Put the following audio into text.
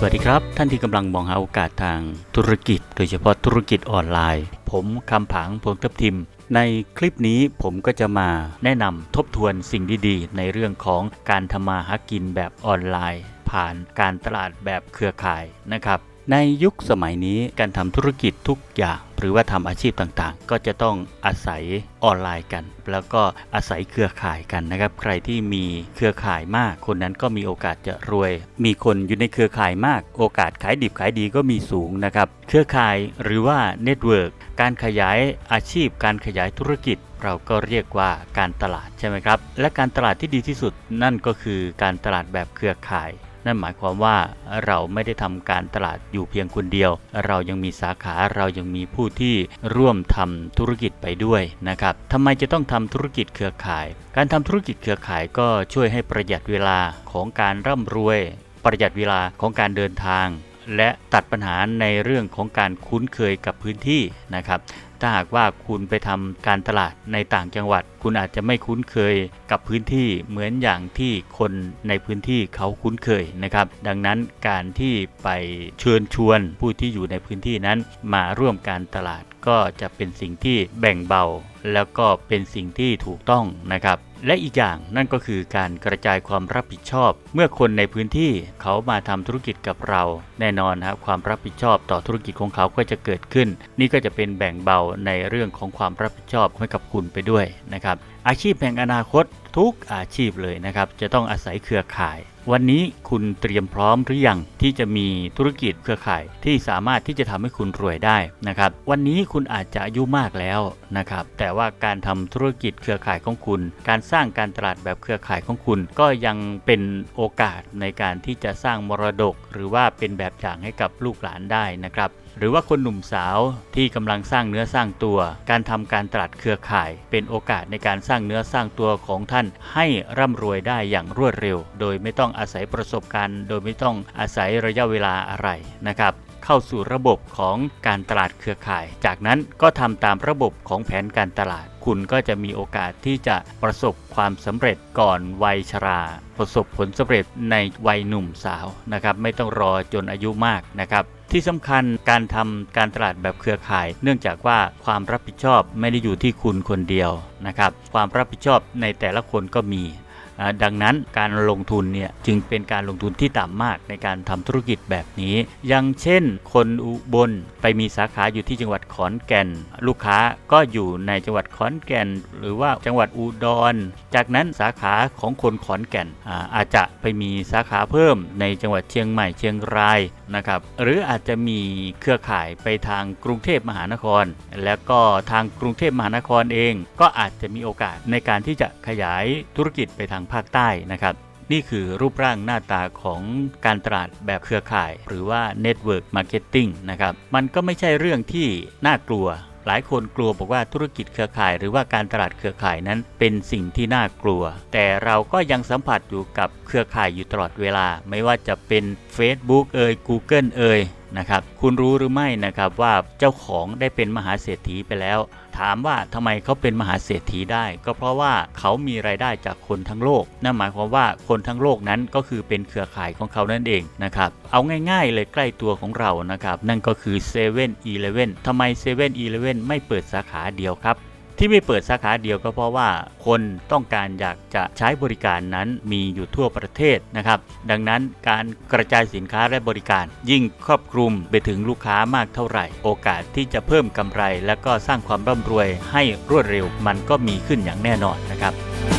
สวัสดีครับ ท่านที่กำลังมองหาโอกาสทางธุรกิจ โดยเฉพาะธุรกิจออนไลน์ ผมคำผางพงทับทิม ในคลิปนี้ผมก็จะมาแนะนำทบทวนสิ่งดีๆ ในเรื่องของการทำมาหากินแบบออนไลน์ ผ่านการตลาดแบบเครือข่ายนะครับ ในยุคสมัยนี้การทำธุรกิจทุกอย่าง หรือว่าทำอาชีพต่างๆ ก็จะต้องอาศัยออนไลน์กัน แล้วก็อาศัยเครือข่ายกันนะครับ ใครที่มีเครือข่ายมาก คนนั้นก็มีโอกาสจะรวย มีคนอยู่ในเครือข่ายมาก โอกาสขายดิบขายดีก็มีสูงนะครับ เครือข่ายหรือว่าเน็ตเวิร์กการขยายอาชีพ การขยายธุรกิจเราก็เรียกว่าการตลาดใช่ไหมครับ และการตลาดที่ดีที่สุดนั่นก็คือการตลาดแบบเครือข่าย นั่นหมายความว่าเราไม่ได้ทำการตลาดอยู่เพียงคนเดียว เรายังมีสาขาเรายังมีผู้ที่ร่วมทำธุรกิจไปด้วยนะครับทำไมจะต้องทำธุรกิจเครือข่าย การทำธุรกิจเครือข่ายก็ช่วยให้ประหยัดเวลาของการร่ำรวย ประหยัดเวลาของการเดินทางและตัดปัญหาในเรื่องของการคุ้นเคยกับพื้นที่นะครับ ถ้าหากว่าคุณไปทำการตลาดในต่างจังหวัด คุณอาจจะไม่คุ้นเคยกับพื้นที่เหมือนอย่างที่คนในพื้นที่เขาคุ้นเคยนะครับ ดังนั้นการที่ไปเชิญชวนผู้ที่อยู่ในพื้นที่นั้นมาร่วมการตลาดก็จะเป็นสิ่งที่แบ่งเบา แล้วก็เป็นสิ่งที่ถูกต้องนะครับ และอีกอย่างนั่นก็คือการกระจายความรับผิดชอบ เมื่อคนในพื้นที่เขามาทำธุรกิจกับเรา แน่นอนนะครับความรับผิดชอบต่อธุรกิจของเขาก็จะเกิดขึ้น นี่ก็จะเป็นแบ่งเบาในเรื่องของความรับผิดชอบให้กับคุณไปด้วยนะครับ อาชีพแห่งอนาคตทุกอาชีพเลยนะครับ จะต้องอาศัยเครือข่าย วันนี้คุณเตรียมพร้อมหรือยังที่จะมีธุรกิจเครือข่ายที่สามารถที่จะทำให้คุณรวยได้นะครับ วันนี้คุณอาจจะอายุมากแล้วนะครับ แต่ว่าการทำธุรกิจเครือข่ายของคุณ การสร้างการตลาดแบบเครือข่ายของคุณ ก็ยังเป็นโอกาสในการที่จะสร้างมรดก หรือว่าเป็นแบบอย่างให้กับลูกหลานได้นะครับ หรือว่าคนหนุ่มสาวที่กำลังสร้างเนื้อสร้างตัว การทำการตลาดเครือข่าย เป็นโอกาสในการสร้างเนื้อสร้างตัวของท่านให้ร่ำรวยได้อย่างรวดเร็ว โดยไม่ต้องอาศัยประสบการณ์ โดยไม่ต้องอาศัยระยะเวลาอะไรนะครับ เข้าสู่ระบบของการตลาดเครือข่าย จากนั้นก็ทำตามระบบของแผนการตลาด คุณก็จะมีโอกาสที่จะประสบความสำเร็จก่อนวัยชรา ประสบผลสำเร็จในวัยหนุ่มสาวนะครับ ไม่ต้องรอจนอายุมากนะครับที่สำคัญการทำการตลาดแบบเครือข่าย เนื่องจากว่าความรับผิดชอบไม่ได้อยู่ที่คุณคนเดียวนะครับ ความรับผิดชอบในแต่ละคนก็มี ดังนั้นการลงทุนเนี่ยจึงเป็นการลงทุนที่ต่ำมากในการทำธุรกิจแบบนี้ อย่างเช่น คนอุบลไปมีสาขาอยู่ที่จังหวัดขอนแก่น ลูกค้าก็อยู่ในจังหวัดขอนแก่น หรือว่าจังหวัดอุดร จากนั้นสาขาของคนขอนแก่นอาจจะไปมีสาขาเพิ่มในจังหวัดเชียงใหม่เชียงราย นะครับหรืออาจจะมีเครือข่ายไปทางกรุงเทพมหานคร แล้วก็ทางกรุงเทพมหานครเอง ก็อาจจะมีโอกาสในการที่จะขยายธุรกิจไปทางภาคใต้นะครับนี่คือรูปร่างหน้าตาของการตลาดแบบเครือข่าย หรือว่า Network Marketing นะครับ มันก็ไม่ใช่เรื่องที่น่ากลัว หลายคนกลัวบอกว่าธุรกิจเครือข่าย หรือว่าการตลาดเครือข่ายนั้นเป็นสิ่งที่น่ากลัว แต่เราก็ยังสัมผัสอยู่กับเครือข่ายอยู่ตลอดเวลา ไม่ว่าจะเป็น Facebook เอ่ย Google เอ่ย นะครับ คุณรู้หรือไม่นะครับว่าเจ้าของได้เป็นมหาเศรษฐีไปแล้ว ถามว่าทำไมเขาเป็นมหาเศรษฐีได้ ก็เพราะว่าเขามีรายได้จากคนทั้งโลก นั่นหมายความว่าคนทั้งโลกนั้นก็คือเป็นเครือข่ายของเขานั่นเองนะครับ เอาง่ายๆเลยใกล้ตัวของเรานะครับ นั่นก็คือ7 e เ e ่ e อีเลทำไม7 e เ e ่ e อไม่เปิดสาขาเดียวครับ ที่ไม่เปิดสาขาเดียวก็เพราะว่าคนต้องการอยากจะใช้บริการนั้นมีอยู่ทั่วประเทศนะครับ ดังนั้นการกระจายสินค้าและบริการ ยิ่งครอบคลุมไปถึงลูกค้ามากเท่าไหร่ โอกาสที่จะเพิ่มกำไร และก็สร้างความร่ำรวยให้รวดเร็วมันก็มีขึ้นอย่างแน่นอนนะครับ